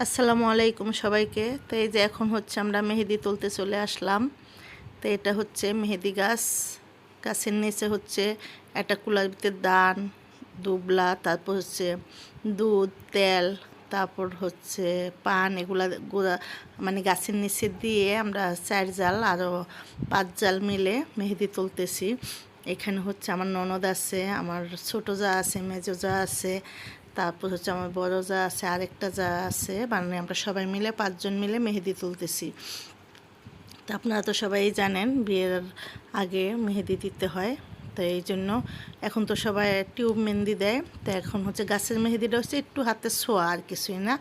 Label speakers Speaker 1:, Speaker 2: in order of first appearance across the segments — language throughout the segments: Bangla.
Speaker 1: আসসালামু আলাইকুম সবাইকে। তো এই যে এখন হচ্ছে আমরা মেহেদি তুলতে চলে আসলাম। তো এটা হচ্ছে মেহেদি গাছ। গাছের নিচে হচ্ছে একটা কুলার ভিতরে দান দুবলা, তারপর হচ্ছে দুধ, তেল, তারপর হচ্ছে পান, এগুলা গুঁড়া মানে গাছের নিচে দিয়ে আমরা চার জাল আরও পাঁচ জাল মিলে মেহেদি তুলতেছি। এখানে হচ্ছে আমার ননদ আছে, আমার ছোটো যা আছে, মেজো যা আছে তারপর হচ্ছে আমার বড় যা আছে, আরেকটা যা আছে মানে আমরা সবাই মিলে পাঁচজন মিলে মেহেদি তুলতেছি। তা আপনারা তো সবাই জানেন, বিয়ের আগে মেহেদি দিতে হয়। তো এই জন্য এখন তো সবাই টিউব মেহেন্দি দেয়। তো এখন হচ্ছে গাছের মেহেদিটা হচ্ছে একটু হাতে ছোঁয়া আর কিছুই না।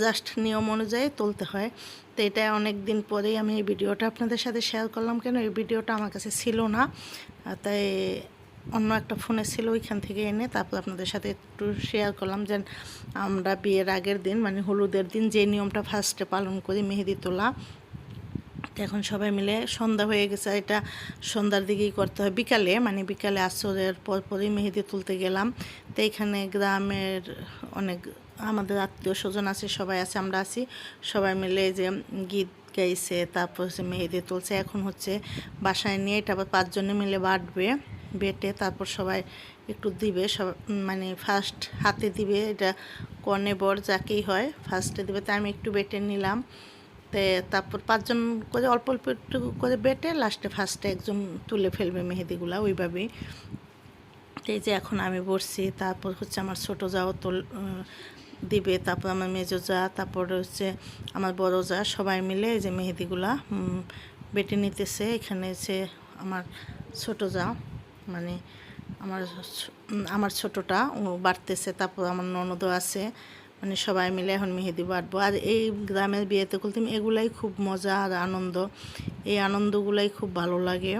Speaker 1: জাস্ট নিয়ম অনুযায়ী তুলতে হয়। তো এটা অনেক দিন পরেই আমি এই ভিডিওটা আপনাদের সাথে শেয়ার করলাম। কেন? এই ভিডিওটা আমার কাছে ছিল না। তাই অন্য একটা ফোনে ছিল ওইখান থেকে এনে তারপর আপনাদের সাথে একটু শেয়ার করলাম যে আমরা বিয়ের আগের দিন মানে হলুদের দিন যে নিয়মটা ফার্স্টে পালন করি মেহেদি তোলা এখন সবাই মিলে সন্ধ্যা হয়ে গেছে, এটা সন্ধ্যার দিকেই করতে হয়। বিকালে মানে বিকালে আসরের পরপরই মেহেদি তুলতে গেলাম। তো এখানে গ্রামের অনেক আমাদের আত্মীয় স্বজন আছে, সবাই আছে, আমরা আছি। সবাই মিলে যে গীত গাইছে, তারপর হচ্ছে মেহেদি তুলছে। এখন হচ্ছে বাসায় নিয়ে এটা আবার পাঁচজনে মিলে বাটবে বেটে তারপর সবাই একটু দিবে, সব মানে ফার্স্ট হাতে দিবে, এটা কনে বর যাকেই হয় ফার্স্টে দিবে তাই আমি একটু বেটে নিলাম। তে তারপর পাঁচজন করে, অল্প অল্প একটু করে বেটে লাস্টে ফার্স্টে একজন তুলে ফেলবে মেহেদিগুলা ওইভাবেই। এই যে এখন আমি বসছি, তারপর হচ্ছে আমার ছোটো যাও তোল দিবে, তারপর আমার মেজো যা, তারপর হচ্ছে আমার বড় যা, সবাই মিলে এই যে মেহেদিগুলা বেটে নিতেছে, এখানে হচ্ছে আমার ছোটো যা। মানে আমার আমার ছোটোটা, ও বাড়তেছে, তারপর আমার ননদও আছে মানে সবাই মিলে এখন মেহেদি বাটবো। আর এই গ্রামের বিয়েতে করতে এগুলাই খুব মজা আর আনন্দ। এই আনন্দগুলাই খুব ভালো লাগে।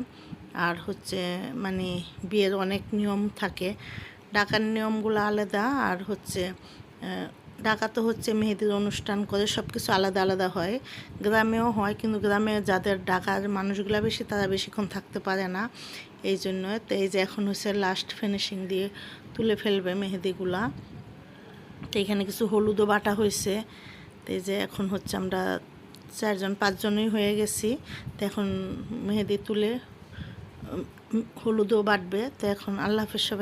Speaker 1: আর হচ্ছে মানে বিয়ের অনেক নিয়ম থাকে। ডাকার নিয়মগুলো আলাদা, আর হচ্ছে ঢাকা তো হচ্ছে মেহেদির অনুষ্ঠান করে সব কিছু আলাদা আলাদা হয়। গ্রামেও হয়, কিন্তু গ্রামে যাদের ঢাকার মানুষগুলো বেশি, তারা বেশিক্ষণ থাকতে পারে না। এই জন্য তো এই যে এখন হচ্ছে লাস্ট ফিনিশিং দিয়ে তুলে ফেলবে মেহেদিগুলা। তো এখানে কিছু হলুদও বাটা হয়েছে। তো এই যে এখন হচ্ছে আমরা চারজন, পাঁচজনই হয়ে গেছি। তো এখন মেহেদি তুলে হলুদও বাটবে। তো এখন আল্লাহ হাফেজ সবাই